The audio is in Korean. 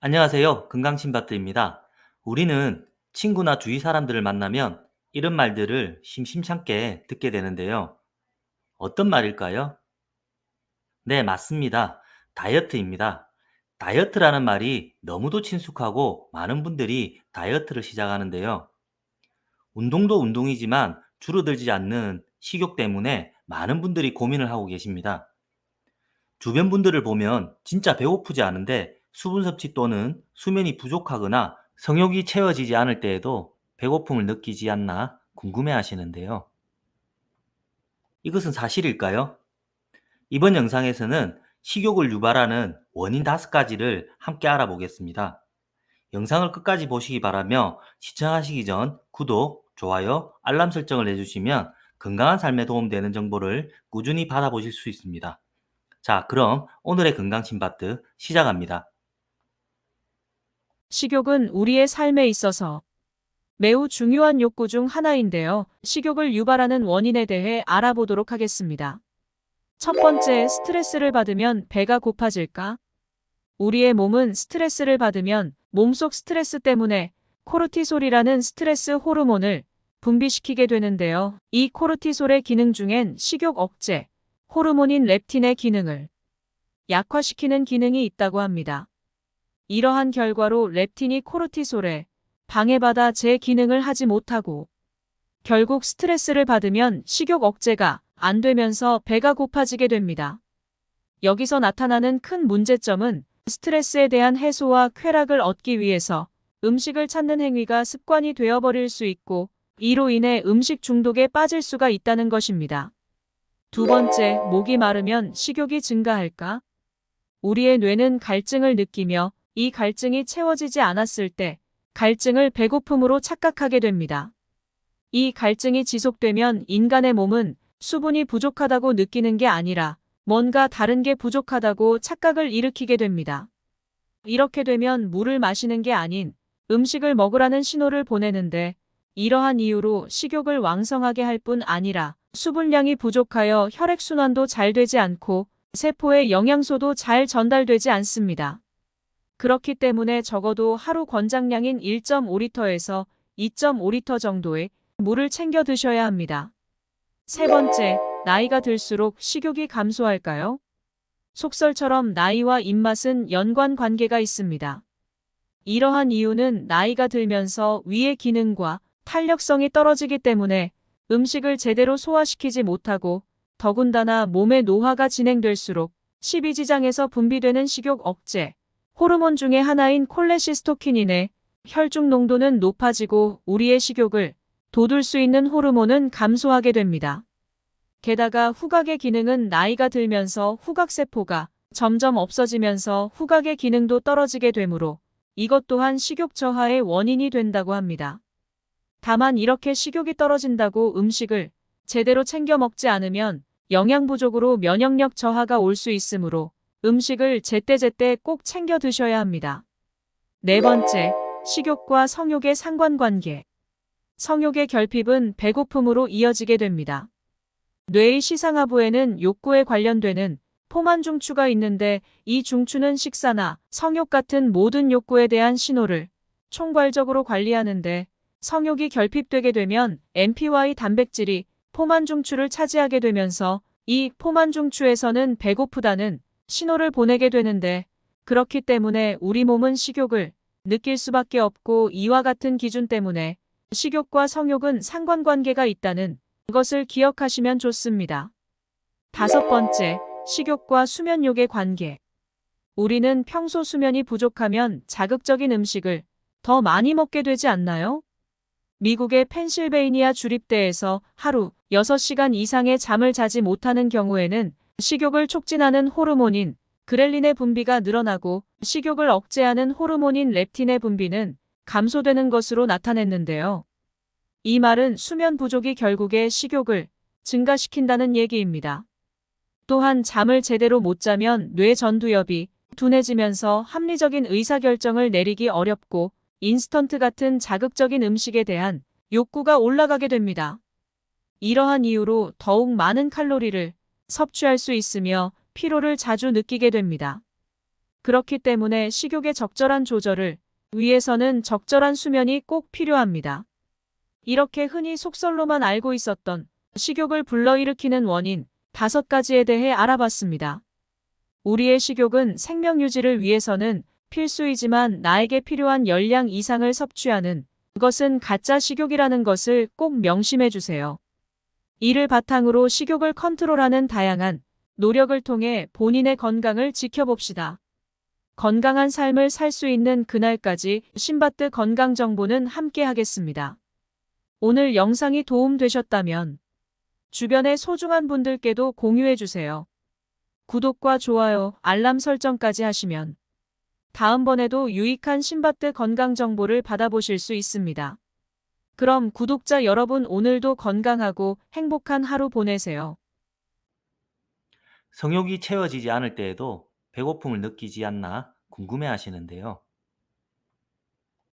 안녕하세요. 건강신바트입니다. 우리는 친구나 주위 사람들을 만나면 이런 말들을 심심찮게 듣게 되는데요. 어떤 말일까요? 네, 맞습니다. 다이어트입니다. 다이어트라는 말이 너무도 친숙하고 많은 분들이 다이어트를 시작하는데요. 운동도 운동이지만 줄어들지 않는 식욕 때문에 많은 분들이 고민을 하고 계십니다. 주변 분들을 보면 진짜 배고프지 않은데 수분 섭취 또는 수면이 부족하거나 성욕이 채워지지 않을 때에도 배고픔을 느끼지 않나 궁금해 하시는데요. 이것은 사실일까요? 이번 영상에서는 식욕을 유발하는 원인 다섯 가지를 함께 알아보겠습니다. 영상을 끝까지 보시기 바라며 시청하시기 전 구독, 좋아요, 알람 설정을 해주시면 건강한 삶에 도움되는 정보를 꾸준히 받아보실 수 있습니다. 자, 그럼 오늘의 건강심바트 시작합니다. 식욕은 우리의 삶에 있어서 매우 중요한 욕구 중 하나인데요. 식욕을 유발하는 원인에 대해 알아보도록 하겠습니다. 첫 번째, 스트레스를 받으면 배가 고파질까? 우리의 몸은 스트레스를 받으면 몸속 스트레스 때문에 코르티솔이라는 스트레스 호르몬을 분비시키게 되는데요. 이 코르티솔의 기능 중엔 식욕 억제, 호르몬인 렙틴의 기능을 약화시키는 기능이 있다고 합니다. 이러한 결과로 렙틴이 코르티솔에 방해받아 제 기능을 하지 못하고 결국 스트레스를 받으면 식욕 억제가 안 되면서 배가 고파지게 됩니다. 여기서 나타나는 큰 문제점은 스트레스에 대한 해소와 쾌락을 얻기 위해서 음식을 찾는 행위가 습관이 되어버릴 수 있고 이로 인해 음식 중독에 빠질 수가 있다는 것입니다. 두 번째, 목이 마르면 식욕이 증가할까? 우리의 뇌는 갈증을 느끼며 이 갈증이 채워지지 않았을 때 갈증을 배고픔으로 착각하게 됩니다. 이 갈증이 지속되면 인간의 몸은 수분이 부족하다고 느끼는 게 아니라 뭔가 다른 게 부족하다고 착각을 일으키게 됩니다. 이렇게 되면 물을 마시는 게 아닌 음식을 먹으라는 신호를 보내는데 이러한 이유로 식욕을 왕성하게 할 뿐 아니라 수분량이 부족하여 혈액순환도 잘 되지 않고 세포에 영양소도 잘 전달되지 않습니다. 그렇기 때문에 적어도 하루 권장량인 1.5리터에서 2.5리터 정도의 물을 챙겨 드셔야 합니다. 세 번째, 나이가 들수록 식욕이 감소할까요? 속설처럼 나이와 입맛은 연관 관계가 있습니다. 이러한 이유는 나이가 들면서 위의 기능과 탄력성이 떨어지기 때문에 음식을 제대로 소화시키지 못하고 더군다나 몸의 노화가 진행될수록 십이지장에서 분비되는 식욕 억제, 호르몬 중의 하나인 콜레시스토킨인의 혈중 농도는 높아지고 우리의 식욕을 돋울 수 있는 호르몬은 감소하게 됩니다. 게다가 후각의 기능은 나이가 들면서 후각세포가 점점 없어지면서 후각의 기능도 떨어지게 되므로 이것 또한 식욕 저하의 원인이 된다고 합니다. 다만 이렇게 식욕이 떨어진다고 음식을 제대로 챙겨 먹지 않으면 영양 부족으로 면역력 저하가 올 수 있으므로 음식을 제때제때 꼭 챙겨 드셔야 합니다. 네 번째, 식욕과 성욕의 상관관계. 성욕의 결핍은 배고픔으로 이어지게 됩니다. 뇌의 시상하부에는 욕구에 관련되는 포만 중추가 있는데 이 중추는 식사나 성욕 같은 모든 욕구에 대한 신호를 총괄적으로 관리하는데 성욕이 결핍되게 되면 MPY 단백질이 포만 중추를 차지하게 되면서 이 포만 중추에서는 배고프다는 신호를 보내게 되는데 그렇기 때문에 우리 몸은 식욕을 느낄 수밖에 없고 이와 같은 기준 때문에 식욕과 성욕은 상관관계가 있다는 것을 기억하시면 좋습니다. 다섯 번째, 식욕과 수면욕의 관계. 우리는 평소 수면이 부족하면 자극적인 음식을 더 많이 먹게 되지 않나요? 미국의 펜실베이니아 주립대에서 하루 6시간 이상의 잠을 자지 못하는 경우에는 식욕을 촉진하는 호르몬인 그렐린의 분비가 늘어나고 식욕을 억제하는 호르몬인 렙틴의 분비는 감소되는 것으로 나타냈는데요. 이 말은 수면 부족이 결국에 식욕을 증가시킨다는 얘기입니다. 또한 잠을 제대로 못 자면 뇌 전두엽이 둔해지면서 합리적인 의사결정을 내리기 어렵고 인스턴트 같은 자극적인 음식에 대한 욕구가 올라가게 됩니다. 이러한 이유로 더욱 많은 칼로리를 섭취할 수 있으며 피로를 자주 느끼게 됩니다. 그렇기 때문에 식욕의 적절한 조절을 위해서는 적절한 수면이 꼭 필요합니다. 이렇게 흔히 속설로만 알고 있었던 식욕을 불러일으키는 원인 다섯 가지에 대해 알아봤습니다. 우리의 식욕은 생명 유지를 위해서는 필수이지만 나에게 필요한 열량 이상을 섭취하는 그것은 가짜 식욕이라는 것을 꼭 명심해 주세요. 이를 바탕으로 식욕을 컨트롤하는 다양한 노력을 통해 본인의 건강을 지켜봅시다. 건강한 삶을 살 수 있는 그날까지 신바트 건강 정보는 함께 하겠습니다. 오늘 영상이 도움되셨다면 주변의 소중한 분들께도 공유해 주세요. 구독과 좋아요, 알람 설정까지 하시면 다음번에도 유익한 신바트 건강 정보를 받아보실 수 있습니다. 그럼 구독자 여러분 오늘도 건강하고 행복한 하루 보내세요. 성욕이 채워지지 않을 때에도 배고픔을 느끼지 않나 궁금해 하시는데요.